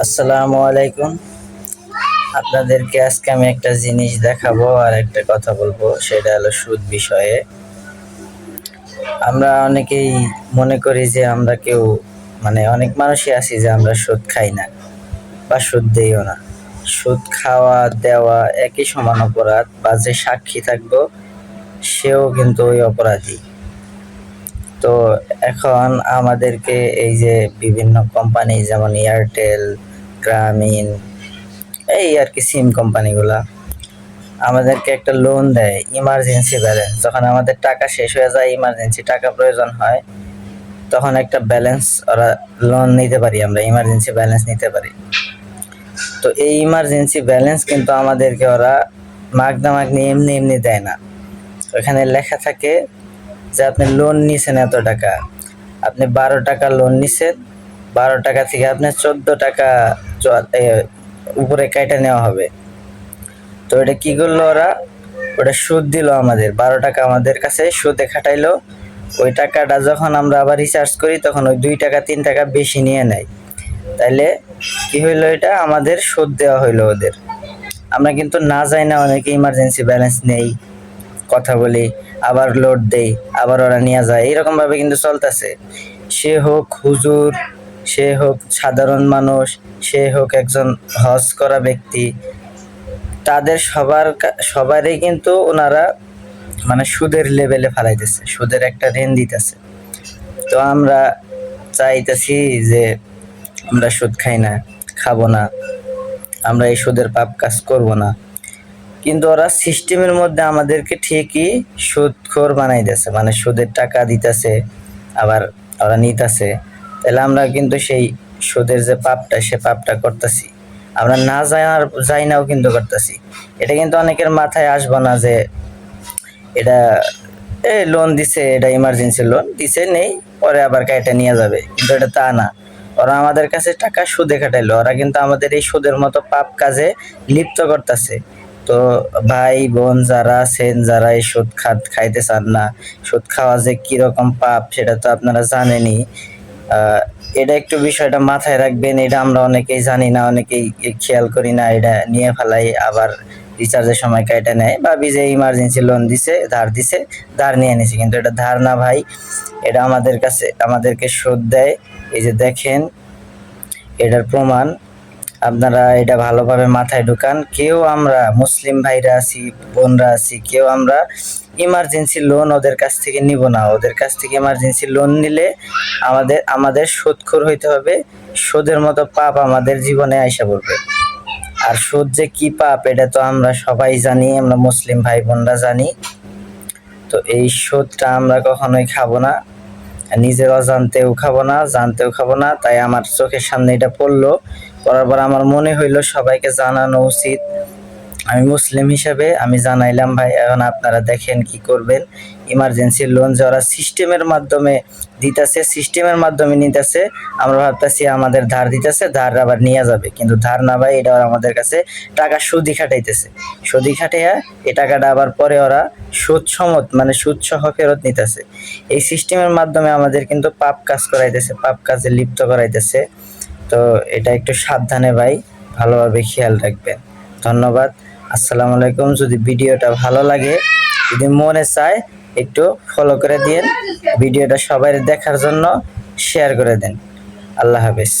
আসসালামু আলাইকুম। আপনাদেরকে আজকে আমি একটা জিনিস দেখাবো আর একটা কথা বলব, সেটা হলো সুদ বিষয়ে। আমরা অনেকেই মনে করি যে আমরা কেউ মানে অনেক মানুষই আছি যে আমরা সুদ খাই না বা সুদ দিইও না। সুদ খাওয়া, দেওয়া একই সমান অপরাধ, বা যে সাক্ষী থাকব, সেও কিন্তু ওই অপরাধী। তো এখন আমাদেরকে এই যে বিভিন্ন কোম্পানি যেমন এয়ারটেল গ্রামীণ এই আর কি সিম কোম্পানিগুলা আমাদেরকে একটা লোন দেয় ইমার্জেন্সি ব্যালেন্স যখন আমাদের টাকা শেষ হয়ে যায় ইমার্জেন্সি টাকা প্রয়োজন হয়, তখন একটা ব্যালেন্স ওরা লোন নিতে পারি আমরা ইমার্জেন্সি ব্যালেন্স নিতে পারি। তো এই ইমার্জেন্সি ব্যালেন্স কিন্তু আমাদেরকে ওরা মাগদামাগ নিয়ে এমনি এমনি দেয় না। ওখানে লেখা থাকে যে আপনি লোন নিছেন এত টাকা, আপনি বারো টাকা লোন নিছেন, বারো টাকা থেকে আপনার চোদ্দ টাকা উপরে কেটে নেওয়া হবে। তো এটা কি করল ওরা? ওটা সুদ দিল আমাদের, বারো টাকা আমাদের কাছে সুদে খাটাইলো। ওই টাকাটা যখন আমরা আবার রিচার্জ করি, তখন ওই দুই টাকা, তিন টাকা বেশি নিয়ে নেয়। তাইলে কি হইল এটা? আমাদের সুদ দেওয়া হইল ওদের। আমরা কিন্তু না যাই না অনেকে ইমার্জেন্সি ব্যালেন্স নেই। কথা বলি, আবার লোড দেই, আবার ওরা নিয়ে যায়। এরকম ভাবে কিন্তু চলতেছে। সে হোক হুজুর, সে হোক সাধারণ মানুষ, সে হোক একজন হজ করা ব্যক্তি, তাদের সবার সবারই কিন্তু ওনারা মানে সুদের লেভেলে ফালাইতেছে, সুদের একটা ঋণ দিতেছে। তো আমরা চাইতেছি যে আমরা সুদ খাই না, খাব না, আমরা এই সুদের পাপ কাজ করব না। কিন্তু ওরা সিস্টেমের মধ্যে আমাদেরকে ঠিকই সুদখোর বানাই দিতেছে মানে সুদের টাকা দিতেছে, আবার ওরা নিতেছে। তাহলে আমরা কিন্তু সেই সুদের যে পাপটা, সে পাপটা করতেছি। আমরা না যাই যাই নাও কিন্তু করতেছি। এটা কিন্তু অনেকের মাথায় আসব না যে এটা, এ লোন দিছে, এটা ইমার্জেন্সি লোন দিছে, নেই, পরে আবার কাইটা নিয়ে যাবে। কিন্তু এটা তা না। ওরা আমাদের কাছে টাকা সুদে খাটাইলো। ওরা কিন্তু আমাদের এই সুদের মতো পাপ কাজে লিপ্ত করতেছে। তো ভাই, বোন যারা আছেন, যারা এই সুদ খাত খাইতে চান না, সুদ খাওয়া যে কীরকম পাপ সেটা তো আপনারা জানেনই। এটা একটু বিষয়টা মাথায় রাখবেন, এটা আমরা অনেকেই জানি না, অনেকেই খেয়াল করি না, এটা নিয়ে ফেলাই, আবার রিচার্জের সময় কেটে নেয় ভাবি যে ইমার্জেন্সি লোন দিছে, ধার দিছে, ধার নিয়ে নিছে, কিন্তু এটা ধার না ভাই, এটা আমাদের কাছে, আমাদেরকে সুদ দেয়। এই যে দেখেন, এটার প্রমাণ আপনারা এটা ভালোভাবে মাথায় ঢুকান। কেউ আমরা মুসলিম ভাইরা আছি, বোনরা আছি, কেউ আমরা ইমার্জেন্সি লোন ওদের কাছ থেকে নিব না। ওদের কাছ থেকে ইমার্জেন্সি লোন নিলে আমাদের আমাদের সুদখোর হইতে হবে। সুদের মতো পাপ আমাদের জীবনে আইসা পড়বে। আর সুদ যে কি পাপ, এটা তো আমরা সবাই জানি, আমরা মুসলিম ভাই বোনরা জানি। তো এই সুদটা আমরা কখনোই খাব না। নিজের অজান্তেও খাব না, জানতেও খাব না। তাই আমার চোখের সামনে এটা পড়ল। পড়ার পর আমার মনে হইল সবাইকে জানানো উচিত। আমি মুসলিম হিসেবে আমি জানাইলাম, ভাই, এখন আপনারা দেখেন কি করবেন। ইমার্জেন্সি লোন যারা সিস্টেমের মাধ্যমে দিতেছে সিস্টেমের মাধ্যমে নিতেছে, আমরা ভাবতেছি আমাদের ধার দিতেছে, ধার আবার নিয়ে যাবে। কিন্তু ধার না, ভাই, এটা আমাদের কাছে টাকা সুদি খাটাইতেছে। সুদি খাটাইয়া এই টাকাটা আবার পরে ওরা সুদ সমত মানে সুদ সহ ফেরত নিতেছে। এই সিস্টেমের মাধ্যমে আমাদের কিন্তু পাপ কাজ করাইতেছে, পাপ কাজে লিপ্ত করাইতেছে। তো এটা একটু সাবধানে ভাই, ভালোভাবে খেয়াল রাখবেন। ধন্যবাদ। আসসালামু আলাইকুম। যদি ভিডিওটা ভালো লাগে, যদি মনে চায়, একটু ফলো করে দিন ভিডিওটা সবাই দেখার জন্য শেয়ার করে দেন। আল্লাহ হাফেজ।